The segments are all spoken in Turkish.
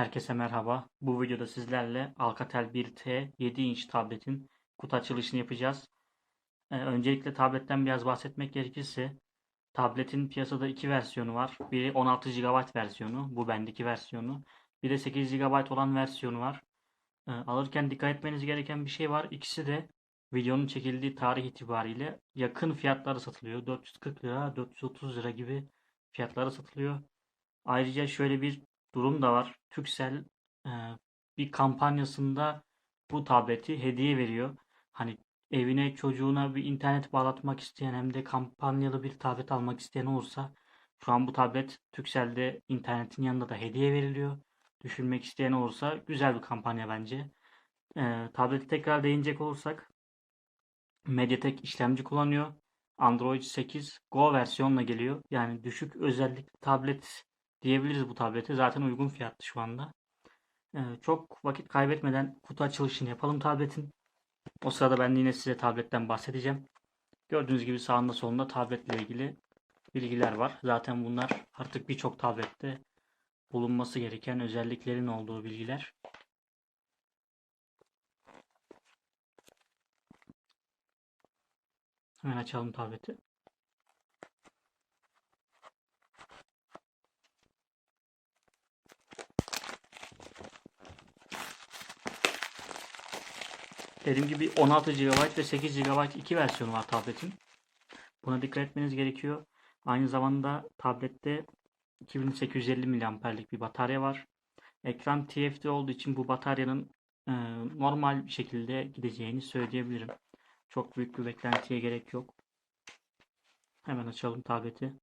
Herkese merhaba. Bu videoda sizlerle Alcatel 1T 7 inç tabletin kutu açılışını yapacağız. Ee, öncelikle tabletten biraz bahsetmek gerekirse tabletin piyasada iki versiyonu var. Biri 16 GB versiyonu, bu bendeki versiyonu. Bir de 8 GB olan versiyonu var. Ee, alırken dikkat etmeniz gereken bir şey var. İkisi de videonun çekildiği tarih itibariyle yakın fiyatları satılıyor. 440 lira, 430 lira gibi fiyatları satılıyor. Ayrıca şöyle bir durum da var. Turkcell e, bir kampanyasında bu tableti hediye veriyor. Hani evine çocuğuna bir internet bağlatmak isteyen hem de kampanyalı bir tablet almak isteyen olursa şu an bu tablet Turkcell'de internetin yanında da hediye veriliyor. Düşünmek isteyen olursa güzel bir kampanya bence. E, tableti tekrar değinecek olursak Mediatek işlemci kullanıyor. Android 8 Go versiyonla geliyor. Yani düşük özellikli tablet diyebiliriz bu tablete. Zaten uygun fiyatlı şu anda. Ee, çok vakit kaybetmeden kutu açılışını yapalım tabletin. O sırada ben yine size tabletten bahsedeceğim. Gördüğünüz gibi sağında solunda tabletle ilgili bilgiler var. Zaten bunlar artık birçok tablette bulunması gereken özelliklerin olduğu bilgiler. Hemen açalım tableti. Dediğim gibi 16 GB ve 8 GB iki versiyonu var tabletin. Buna dikkat etmeniz gerekiyor. Aynı zamanda tablette 2850 mAh'lik bir batarya var. Ekran TFT olduğu için bu bataryanın e, normal bir şekilde gideceğini söyleyebilirim. Çok büyük bir beklentiye gerek yok. Hemen açalım tableti.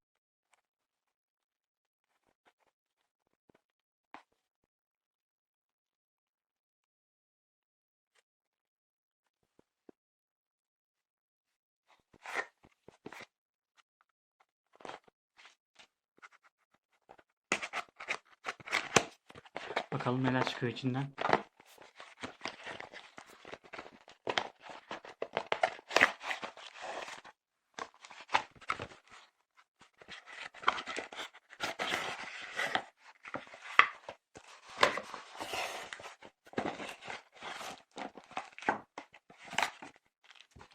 Bakalım neler çıkıyor içinden.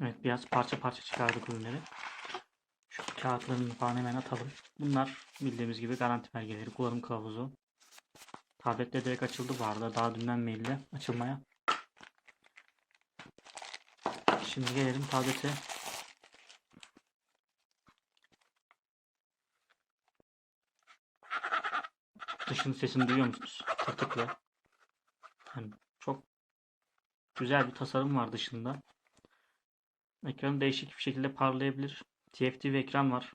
Evet biraz parça parça çıkardık ürünleri. Şu kağıtlarını falan hemen atalım. Bunlar bildiğimiz gibi garanti belgeleri, kullanım kılavuzu. Tablette direkt açıldı bu arada. Daha dünden maille açılmaya. Şimdi gelelim tablete. Dışın sesini duyuyor musunuz? Tırtıklı. Yani çok güzel bir tasarım var dışında. Ekran değişik bir şekilde parlayabilir. TFT bir ekran var.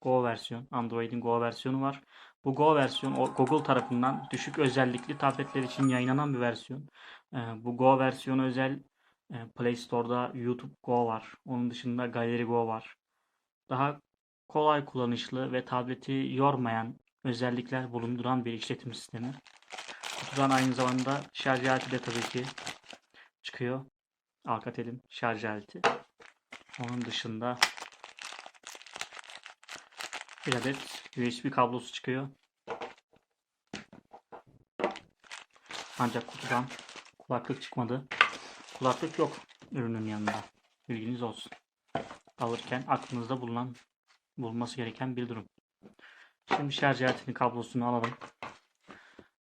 Go versiyon. Android'in Go versiyonu var. Bu Go versiyon Google tarafından düşük özellikli tabletler için yayınlanan bir versiyon. bu Go versiyonu özel Play Store'da YouTube Go var. Onun dışında Gallery Go var. Daha kolay kullanışlı ve tableti yormayan özellikler bulunduran bir işletim sistemi. Kutudan aynı zamanda şarj aleti de tabii ki çıkıyor. Alcatel'in şarj aleti. Onun dışında bir adet USB kablosu çıkıyor. Ancak kutudan kulaklık çıkmadı. Kulaklık yok ürünün yanında. Bilginiz olsun. Alırken aklınızda bulunan bulunması gereken bir durum. Şimdi şarj aletinin kablosunu alalım.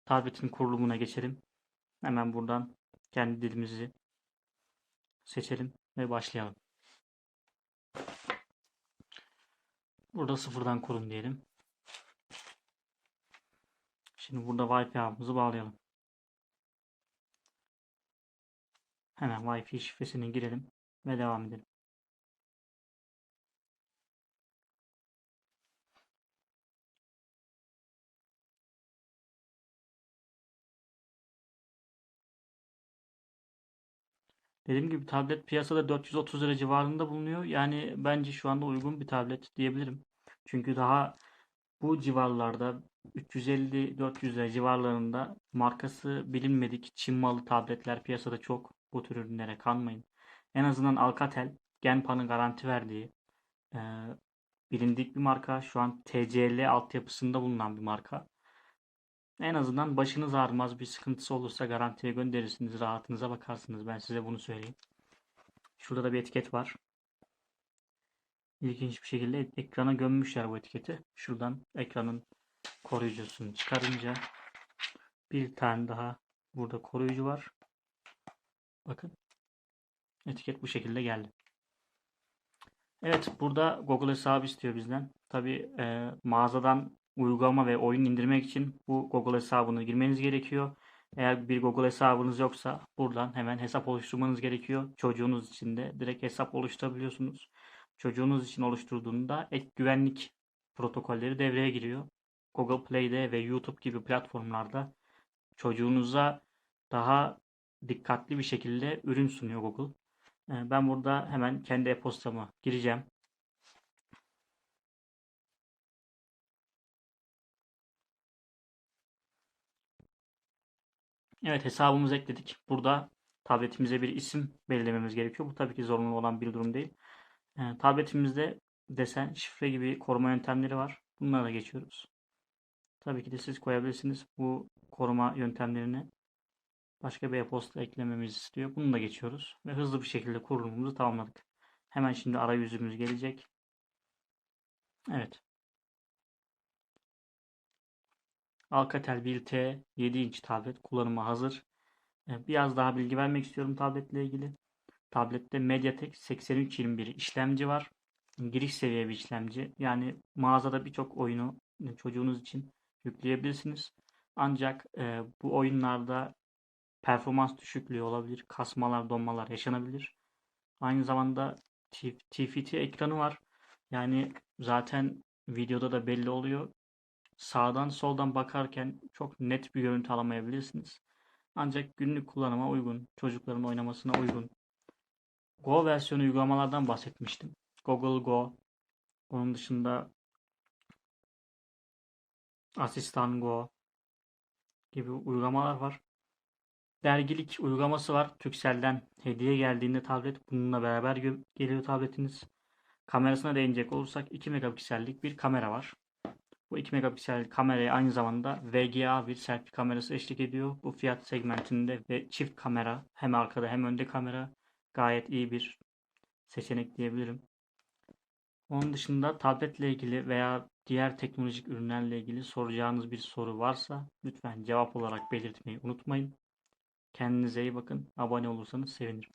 Tabletin kurulumuna geçelim. Hemen buradan kendi dilimizi seçelim ve başlayalım. Burada sıfırdan kurum diyelim. Şimdi burada Wi-Fi ağımızı bağlayalım. Hemen Wi-Fi şifresini girelim ve devam edelim. Dediğim gibi tablet piyasada 430 lira civarında bulunuyor. Yani bence şu anda uygun bir tablet diyebilirim. Çünkü daha bu civarlarda 350-400 lira civarlarında markası bilinmedik Çin malı tabletler piyasada çok. Bu tür ürünlere kanmayın. En azından Alcatel Genpa'nın garanti verdiği bilindik bir marka. Şu an TCL altyapısında bulunan bir marka. En azından başınız ağrımaz bir sıkıntısı olursa garantiye gönderirsiniz. Rahatınıza bakarsınız. Ben size bunu söyleyeyim. Şurada da bir etiket var. İlginç bir şekilde ekrana gömmüşler bu etiketi. Şuradan ekranın koruyucusunu çıkarınca bir tane daha burada koruyucu var. Bakın. Etiket bu şekilde geldi. Evet burada Google hesabı istiyor bizden. Tabi e, mağazadan uygulama ve oyun indirmek için bu Google hesabını girmeniz gerekiyor. Eğer bir Google hesabınız yoksa buradan hemen hesap oluşturmanız gerekiyor. Çocuğunuz için de direkt hesap oluşturabiliyorsunuz. Çocuğunuz için oluşturduğunda ek güvenlik protokolleri devreye giriyor. Google Play'de ve YouTube gibi platformlarda çocuğunuza daha dikkatli bir şekilde ürün sunuyor Google. Ee, Ben burada hemen kendi e-postamı gireceğim. Evet hesabımızı ekledik. Burada tabletimize bir isim belirlememiz gerekiyor. Bu tabii ki zorunlu olan bir durum değil. Ee, tabletimizde desen, şifre gibi koruma yöntemleri var. Bunlara da geçiyoruz. Tabii ki de siz koyabilirsiniz bu koruma yöntemlerini. Başka bir e-posta eklememizi istiyor. Bunu da geçiyoruz. Ve hızlı bir şekilde kurulumumuzu tamamladık. Hemen şimdi arayüzümüz gelecek. Evet. Alcatel 1T 7 inç tablet kullanıma hazır. Ee, Biraz daha bilgi vermek istiyorum tabletle ilgili. Tablette MediaTek 8321 işlemci var. Giriş seviye bir işlemci. Yani mağazada birçok oyunu çocuğunuz için yükleyebilirsiniz. Ancak e, bu oyunlarda performans düşüklüğü olabilir. Kasmalar, donmalar yaşanabilir. Aynı zamanda T- TFT ekranı var. Yani zaten videoda da belli oluyor. Sağdan soldan bakarken çok net bir görüntü alamayabilirsiniz. Ancak günlük kullanıma uygun, çocukların oynamasına uygun. Go versiyonu uygulamalardan bahsetmiştim. Google Go, onun dışında Asistan Go gibi uygulamalar var. Dergilik uygulaması var. Turkcell'den hediye geldiğinde tablet bununla beraber geliyor tabletiniz. Kamerasına değinecek olursak 2 megapiksellik bir kamera var. Bu 2 megapiksel kameraya aynı zamanda VGA bir selfie kamerası eşlik ediyor. Bu fiyat segmentinde ve çift kamera hem arkada hem önde kamera gayet iyi bir seçenek diyebilirim. Onun dışında tabletle ilgili veya diğer teknolojik ürünlerle ilgili soracağınız bir soru varsa lütfen cevap olarak belirtmeyi unutmayın. Kendinize iyi bakın. Abone olursanız sevinirim.